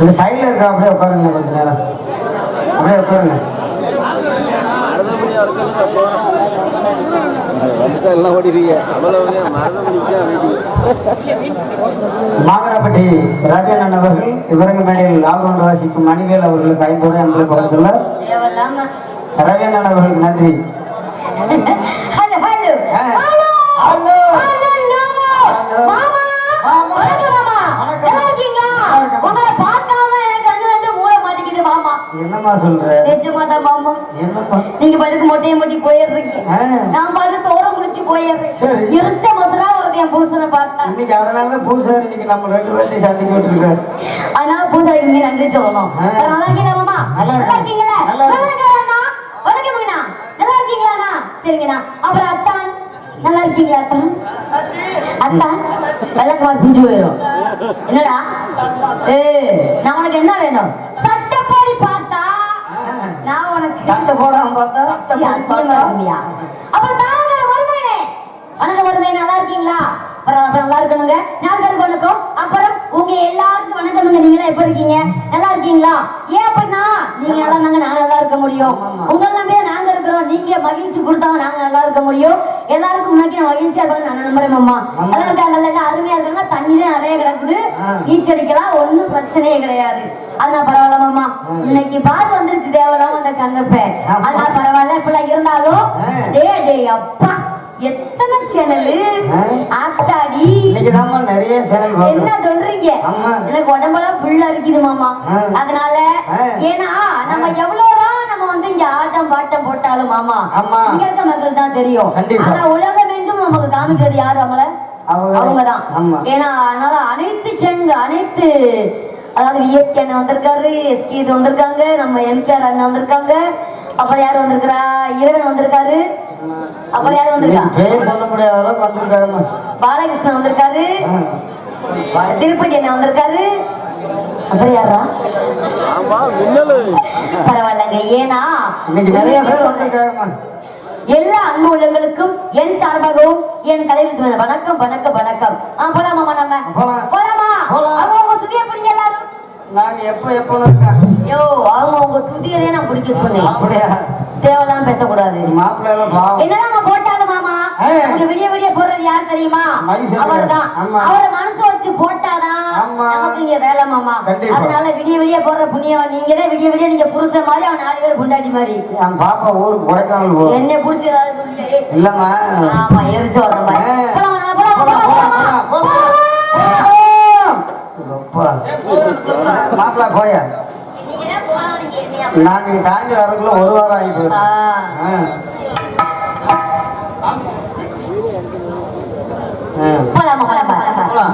இந்த சைடில் இருக்கிற அப்படியே உட்காருங்க கொஞ்ச நேரம். அப்படியே உட்காருங்க. மாகரப்பட்டி ராஜானன் அவர்கள் இவரங்க மேடையில் லாக்டவுன் வாசிக்கும் மணிவேல் அவர்களுக்கு ஐம்பது அன்பு கொடுத்துள்ளார். அவர்களுக்கு நன்றி ஹலோ ஹலோ ஆ. Hello hello. ஹலோ மாமா மாமா. வணக்கம் மாமா வணக்கம். நல்லா இருக்கீங்களா நல்லா இருக்கேன். உங்களை பார்க்காம எனக்கு கண்ணு வந்து மூட மாட்டேங்குது மாமா என்னம்மா சொல்ற? நிஜமா தான் மாமா. என்னப்பா? நீங்க பாட்டுக்கு மொட்டையை மொட்டி போயிடுறீங்க. ஆ. நான் பாட்டு தோரம் முடிச்சு போயிடுறேன். சரி. இருச்ச மசரா வருது என் புருஷனை பார்த்தா. இன்னைக்கு அதனாலதான் பூசாரி இன்னைக்கு நம்ம ரெண்டு பேர்த்தையும் சந்திக்க விட்டுருக்காரு. அதனால பூசாரி நீங்க நன்றி சொல்லணும். நல்லா இருக்கீங்களா மாமா? நல்லா. இருக்கீங்களா? நல்லா. இருக்கீங்களா வணக்கம்ங்கண்ணா நல்லா இருக்கீங்களாண்ணா சரிங்கண்ணா அப்புறம் அத்தான். நல்லா இருக்கீங்களா அத்தான்? அத்தான். வெள்ளக்கார புஞ்சு போயிடும் என்னடா? ஏய் நான் உனக்கு என்ன வேணும்? சட்டை போடாம பார்த்தா? அப்ப தாங்க வருமேனே. வணக்கம் வருமே நல்லா இருக்கீங்களா? அப்புறம் நல்லா இருக்கணுங்க. பேருக்கு வணக்கம். அப்புறம் உங்க எல்லாருக்கும் வணக்கமுங்க நீங்க எப்ப இருக்கீங்க? நல்லா இருக்கீங்களா? ஏன் அப்படின்னா நீங்க நல்லா இருந்தாங்க நாங்க நல்லா இருக்க முடியும். உங்களை நம்பியே நாங்க இருக்கிறோம். நீங்க மகிழ்ச்சி கொடுத்தாங்க நாங்க நல்லா இருக்க முடியும். எல்லாருக்கும் முன்னாடி நான் மகிழ்ச்சியா இருப்பாங்க நான் நம்புறேன் மாமா. இருக்காங்கல்ல எல்லாம் அருமையா இருக்காங்க தண்ணி தான் நிறைய கிடக்குது. நீச்சடிக்கலாம் ஒண்ணும் பிரச்சனையே கிடையாது. அதனால பரவாயில்ல மாமா. இன்னைக்கு பாட்டு வந்துருச்சு தேவலாம் அந்த கண்ணப்பேன் ஆமா. அதனால பரவாயில்ல இப்பெல்லாம் இருந்தாலும் ஆ. டே டே அப்பா எத்தனை சேனலு. ஆத்தாடி நிறைய சேனல் என்ன சொல்றீங்க. எனக்கு உடம்பெல்லாம் புல்லா இருக்குது மாமா. அதனால. ஏன்னா நம்ம எவ்வளவுதான் நம்ம வந்து இங்க ஆட்டம் பாட்டம் போட்டாலும் மாமா. இங்க இருக்க மக்கள் தான் தெரியும். ஆனா உலகம் எங்கும் நமக்கு காமிக்கிறது யாரு அவங்கள அவங்க அவங்கதான் ஏன்னா அதனால அனைத்து சென்று அனைத்து அதாவது விஎஸ்கே அண்ணன் வந்திருக்காரு எஸ்டிஎஸ் வந்திருக்காங்க நம்ம எம்கேஆர் அண்ணன் வந்திருக்காங்க. அப்புறம் யார் வந்திருக்கிறா? இறைவன் வந்திருக்காரு. அப்புறம் யார் வந்திருக்கா? பாலகிருஷ்ணன் வந்திருக்காரு. திருப்பதி அண்ணன் வந்திருக்காரு. அப்புறம் யாரா? ஆமா மின்னலு. பரவாயில்லைங்க. ஏன்னா இன்னைக்கு நிறைய பேர் வந்திருக்காருமா? எல்லா அன்பு உள்ளங்களுக்கும் என் சார்பாகவும் என் தலைவர் வணக்கம் வணக்கம் வணக்கம். ஆ போலாமா நம்ம போலாம். போலாமா போலாம். அவங்க உங்க சுதியை பிடிங்க எல்லாரும் நாங்க எப்ப எப்போ இருக்கோம் யோ அவங்க உங்க சுதியதே நான் பிடிக்க சொன்னேன். அப்படியா? பேசக்கூடாது. மாப்பிள்ளை என்னதான் போட்டாலும் மாமா. இங்க விடிய விடிய போறது யார் தெரியுமா? அவர்தான். அவரை மனசு வச்சு போட்டாதான். நமக்கு இங்க வேலை மாமா. அதனால விடிய விடிய போடுற புண்ணியவன் நீங்க தான் விடிய விடிய நீங்க புருஷன் மாதிரி அவன் நாலு பேர் புண்டாட்டி மாதிரி. என் பாப்பா ஊருக்கு கொடைக்கானல் போகும். என்ன புடிச்சு ஏதாவது சொல்லியே இல்லம்மா. ஆமா எரிச்சு வர்ற மாதிரி ஆ. போலாம், போலாம், போலாம், போலாம், போலாம், போலாம், போலாம். போலாம், போலாம். அப்பா. மாப்பிள்ளை போயா நீங்க தாண்டி வரதுக்குள்ள ஒரு வாரம் ஆகி. போயிடும் ஆ. ஆ. போலாமா, போலாமா, போலாமா.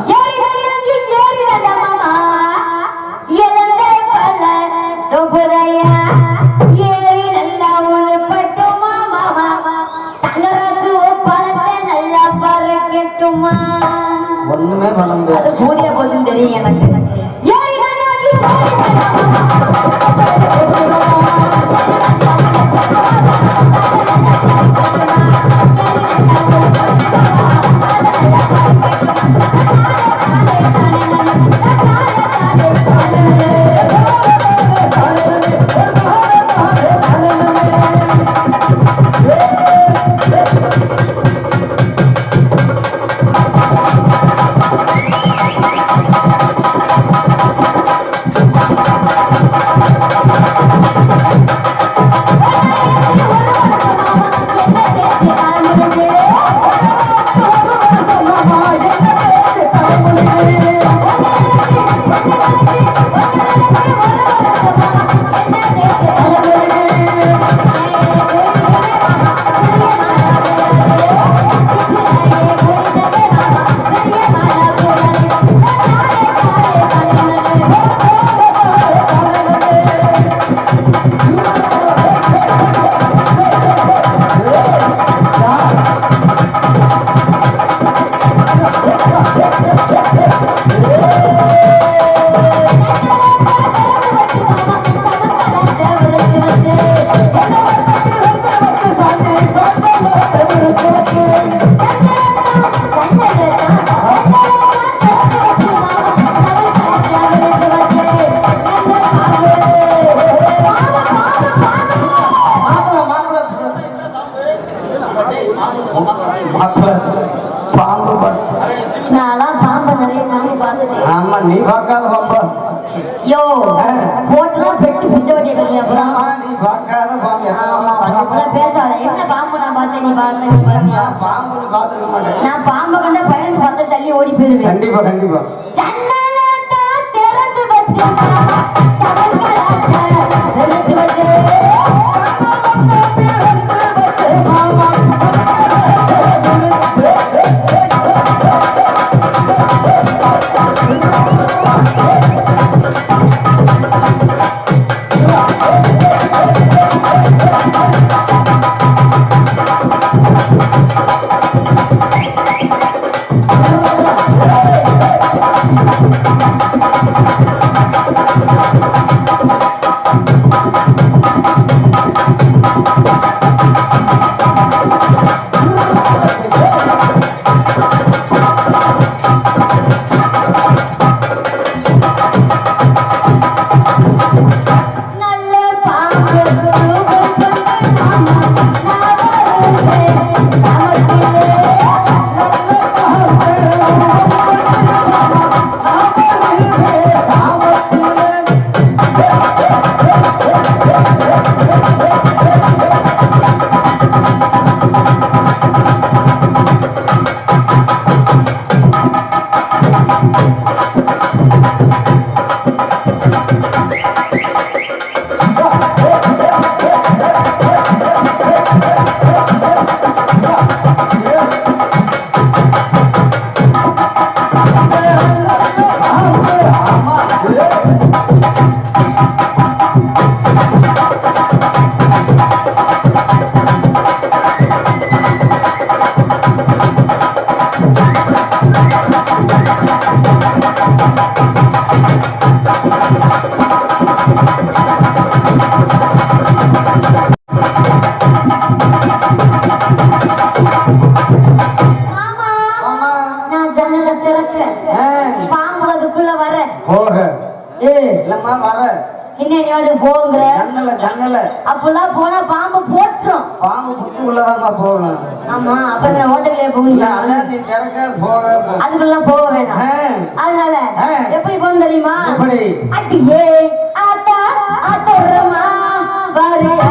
நான் பாம்பு கண்ட பயந்து பார்த்து தள்ளி ஓடி போயிருவேன். கண்டிப்பா கண்டிப்பா. நீ போங்கிற ஜன்னல ஜன்னல அப்பெல்லாம் போனா பாம்பு போட்டுரும். பாம்பு புத்தி உள்ளதாம்மா போகணும். ஆமா அப்புறம் நான் ஓட்டவில்லையே இல்ல போகணும் அதான் நீ திறக்க போக. அதுக்குள்ள போக வேணாம். அதனால. எப்படி போகணும் தெரியுமா? எப்படி? அடியே ஆத்தா ஆத்தோரமா வரியா.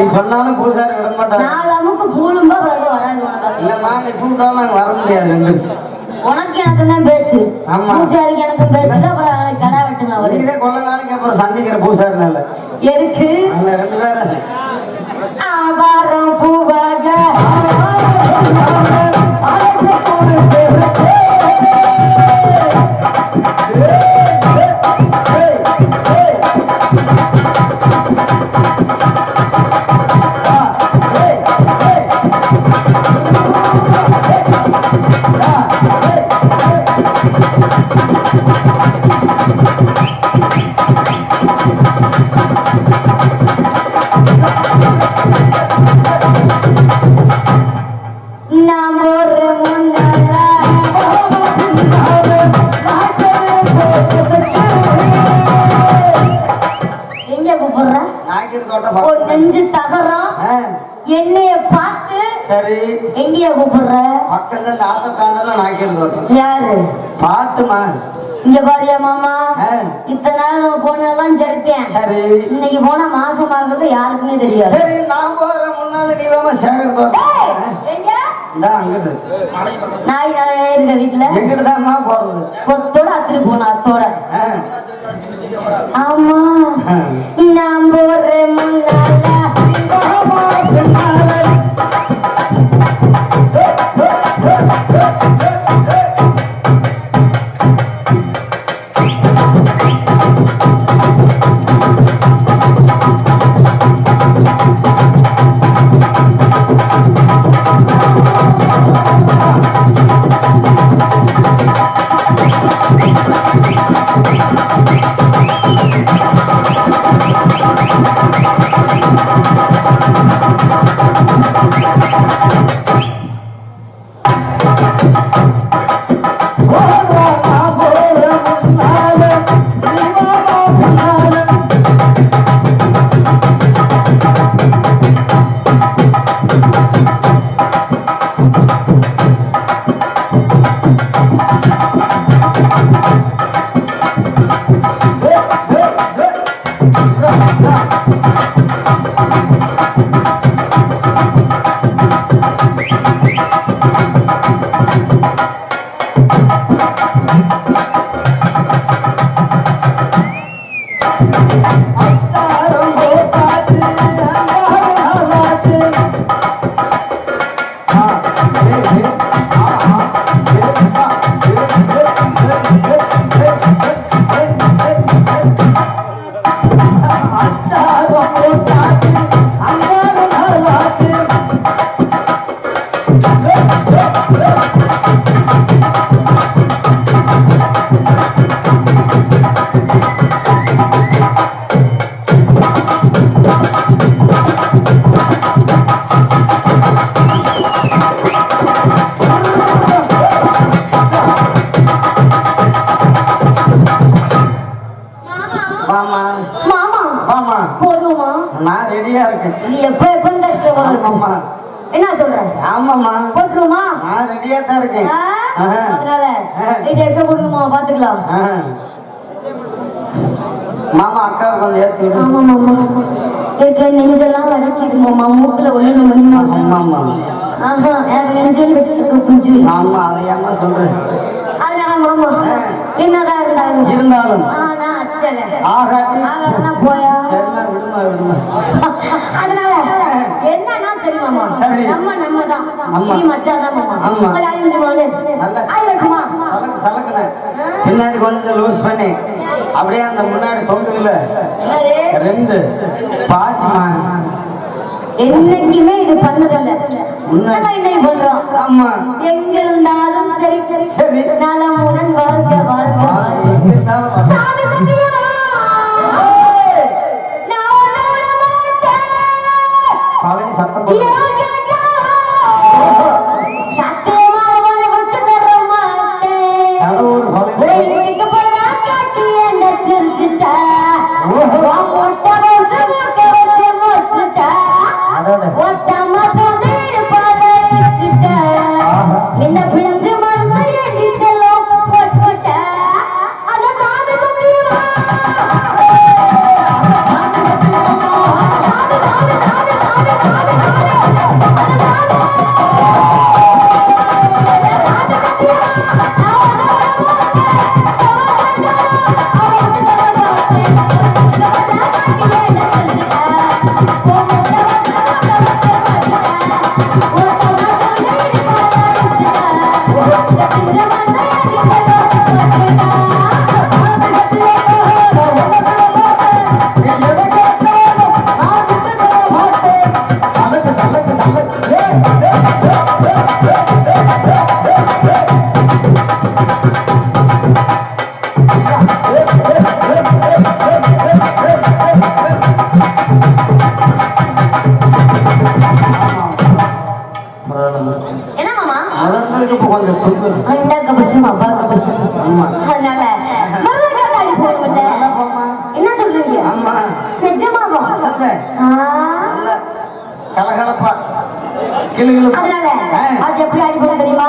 நீ சொன்னாலும் பூசாரி விட மாட்டாங்க நாலு அமுக்கு பூலும்பா பிறகு வராது. இல்லம்மா நீ வர முடியாது. உனக்கு எனக்கு தான் பேச்சு ஆமா. பூசாரிக்கு எனக்கும் பேச்சு அப்புறம் கடை வெட்டணும் அவரு நீதே கொள்ள நாளைக்கு அப்புறம் சந்திக்கிற பூசாரினால எதுக்கு அந்த ரெண்டு பேரும் பூவாக ஒரு. நெஞ்சு தகரம் என்னைய பார்த்து சரி. எங்கேய கூப்பிடுற? பக்கத்துல தோட்டம் யாரு? பாட்டுமா இங்க பாரியா மாமா. இத்தனை நாள் நம்ம ஜெயித்தேன் சரி. இன்னைக்கு போனா மாசமா இருக்கிறது யாருக்குமே தெரியாது. சரி நான் போற முன்னால நீ வேமா சேகர் எங்க? நாய் நாயே இருக்க வீட்டுல எங்கிட்டு தான்மா போறது? கொத்தோட அத்துட்டு போன அத்தோட ஆமா. நான் போற மண்ணால Oh, என்ன சொல்ற? ஆமாம்மா. போட்டுருமா ரெடியா தான் இருக்கேன். அதனால எங்க பாத்துக்கலாம். மாமா அக்காவை கொஞ்சம் விடு. ஆமா மாமா. இருக்க நெஞ்செல்லாம் வலிக்குது மாமா மூக்குல ஒண்ணு மணிமா ஆமாம்மா. ஆஹா எனக்கு நெஞ்சல் விட்டு குஞ்சு. ஆமா அதையாம சொல்றேன் அதனால மாமா என்னதான் இருந்தாலும். இருந்தாலும். ஆனா அச்சல. ஆகாட்டி. ஆகனா போயா? விடுமா விடுமா. அதனால என்னன்னா சரி மாமா. நம்ம நம்ம. தான். நீ மச்சாதான் மாமா. ஆமா. ஒரு ஐந்து வாங்க நல்ல ஆய் வைக்குமா? சலக்கு சலக்குன பின்னாடி கொஞ்சம் லூஸ் பண்ணி அப்படியே அந்த முன்னாடி தொங்குதுல ரெண்டு பாசிமா என்னைக்குமே இது பண்ணதில்ல. பண்றோம்? ஆமா. எங்க இருந்தாலும் சரி. சரி. நலமுடன் வாழ்க வாழ்க. வாழ்க. বলো என்ன சொல்றீங்க? நிஜமாவா? கலகலப்பா. அதனால அது எப்படி ஆகி தெரியுமா?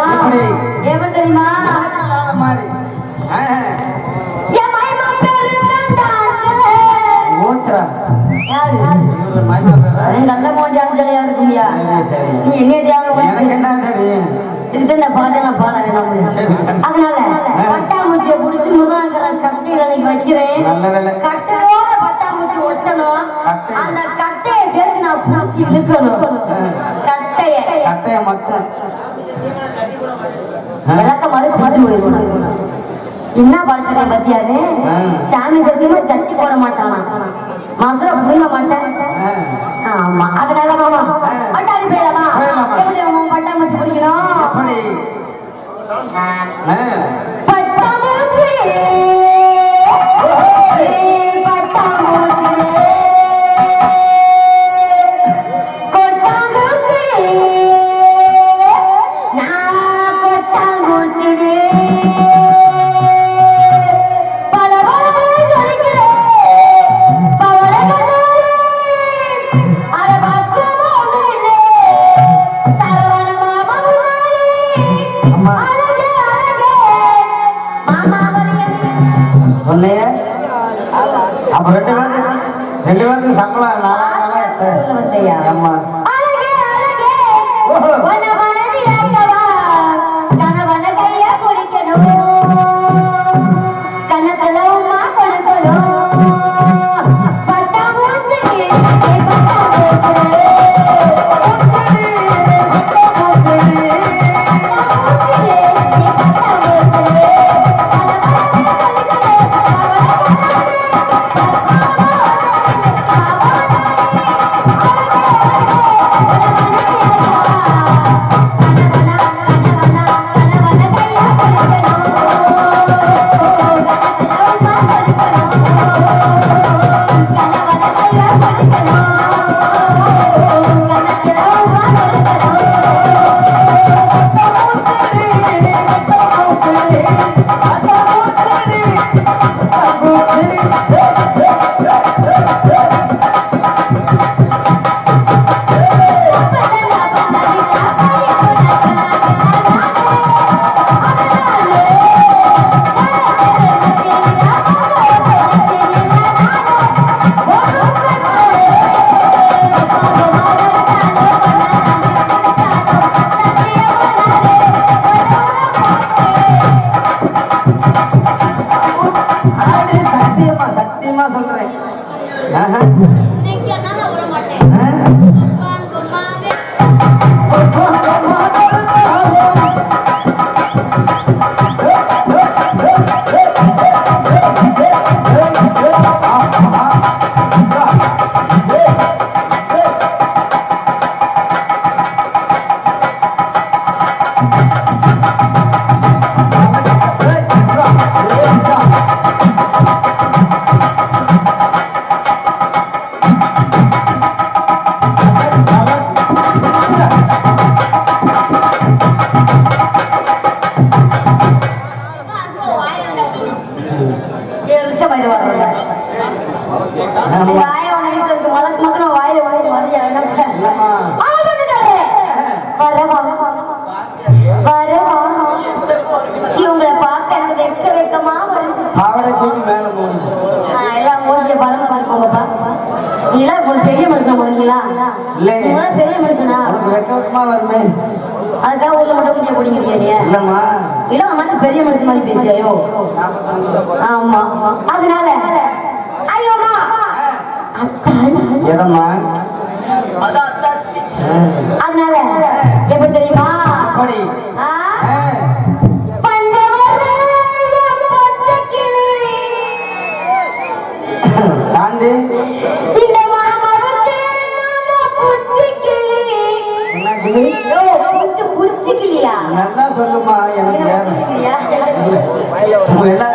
எப்படி? தெரியுமா? மாதிரி. நல்ல மோஞ்சாங்க நீ என்ன தேவை பாட்டெல்லாம் பாட வேணாம் சரி. அதனால பட்டாம்பூச்சியை புடிச்சு முருகாங்கிற கட்டையில நீ வைக்கிறேன் கட்டையோட பட்டாம்பூச்சி ஒட்டணும். கட்டை. அந்த கட்டையை சேர்த்து நான் பூச்சி இழுக்கணும். கட்டைய. கட்டைய மட்டும். விளக்க போயிருக்கணும் என்ன படிச்சிருக்கேன் பத்தியாது. சாமி சத்தியமா சட்டி போட மாட்டானா. மசுர புழுங்க மாட்டேன். ஆ. ஆமா. அதனால பெரிய மனுஷனா உனக்கு வெக்க வெக்கமா வருமே? அதுக்காக ஊர்ல மட்டும் முடிய போடுங்க இல்லம்மா. இல்ல மனுஷன் பெரிய மனுஷன் மாதிரி பேசியாயோ ஆமா. அதனால ஐயோமா அத்தான் எதம்மா? அதனால எப்படி தெரியுமா? புச்சு புச்சிக்கிளியா? நல்லா சொல்லுமா எனக்கு என்ன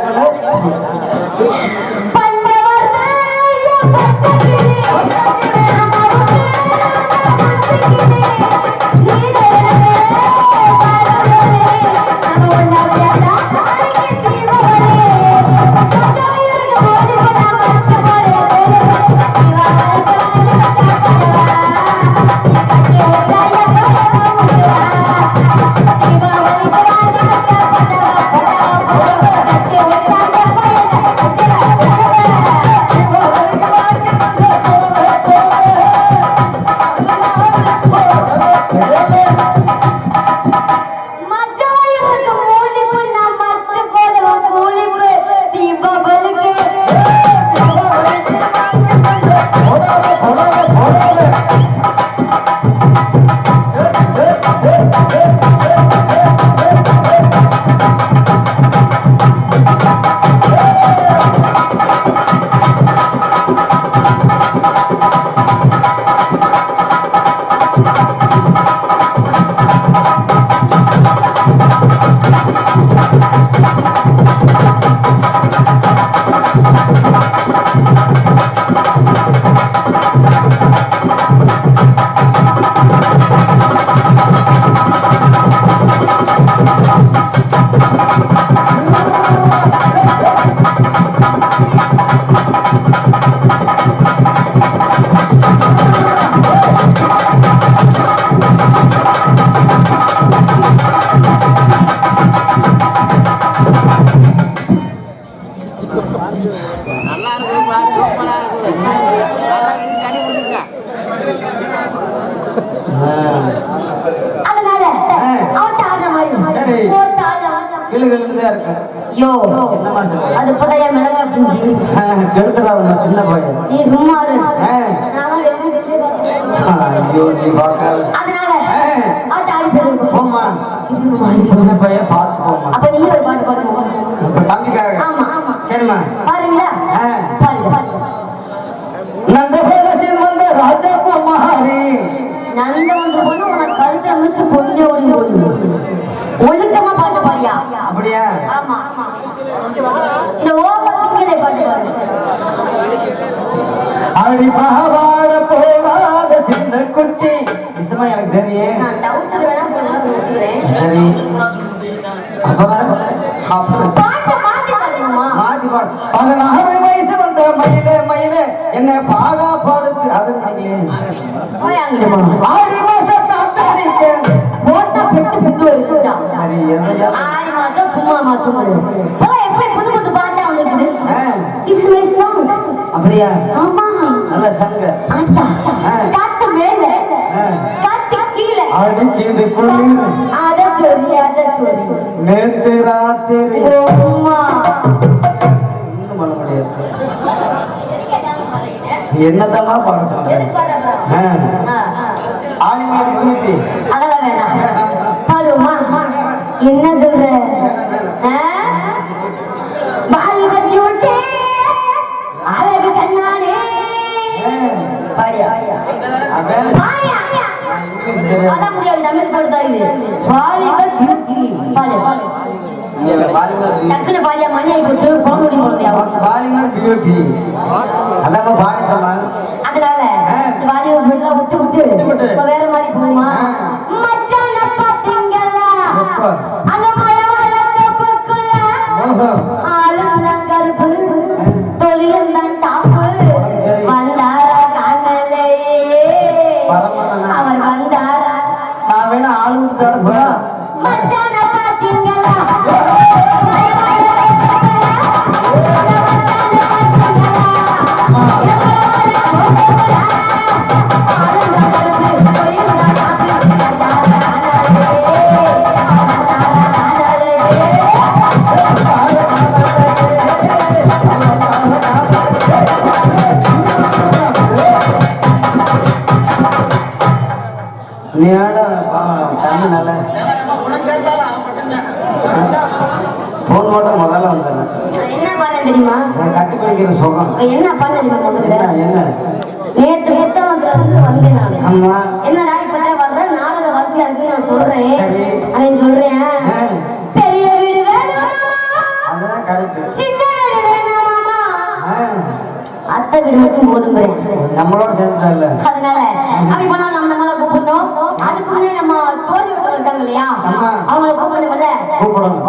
யோ? அது மிளகா சின்ன பையன். நீ சும்மா அதனால போம்மா. சின்ன பையன் பார்த்து போம்மா. அப்ப நீ ஒரு பாட்டு பாடுங்க. இப்ப தம்பிக்காக. சரிம்மா. சரி. பதினாறு வயசு வந்த மயிலே மயிலே என்ன பாடா பாடுத்து அது ஆடி மாச காத்தடிக்க போட்டா பெட்டு பெட்டு வைக்கிறா சரி ஆறு மாசம் சும்மா மாசம் எப்படி புது புது பாட்டா வந்துருக்குது? இட்ஸ் மை சாங் அப்படியா? ஆமா. என்னதமா பாட சொல்றேன் ஆலிமாரி ஊட்டி அதெல்லாம் வேணாம். பாடுவோமா என்ன சொல்ற? அழகு கண்ணாடி. பாடியா அதான் பாடியா இங்கிலீஷ் தெரியாது பாட முடியாது தமிழ் பாடுதா இது வாலிப பியூட்டி. டக்குனு பாடியா மணி ஆகி போச்சு. குழந்தை பாலிமர் பியூட்டி அதான் பாடிட்டோமா அதனால வாலிப பியூட்டில விட்டு விட்டு வேற மாதிரி பிடிக்கிற சுகம் என்ன பண்ண என்ன நேத்து புத்தகத்துல இருந்து வந்தேன் நானு. ஆமா. என்னடா இப்பதான் வர்றேன் நாடக வரிசையா இருக்குன்னு நான் சொல்றேன். சரி. அவன் சொல்றேன் பெரிய வீடு வேணுமா அதுதான் கரெக்ட் சின்ன வீடு வேணுமாமா ஆ, அத்தை வீடு மட்டும் போதுங்கிறேன் நம்மளோட சேர்ந்துட்டல. அதனால அப்படி பண்ணா நம்ம நம்மள கூப்பிடணும். அதுக்கு முன்னாடி நம்ம தோல்வி இருக்காங்க இல்லையா. அவங்கள கூப்பிடணும்ல? கூப்பிடணும்.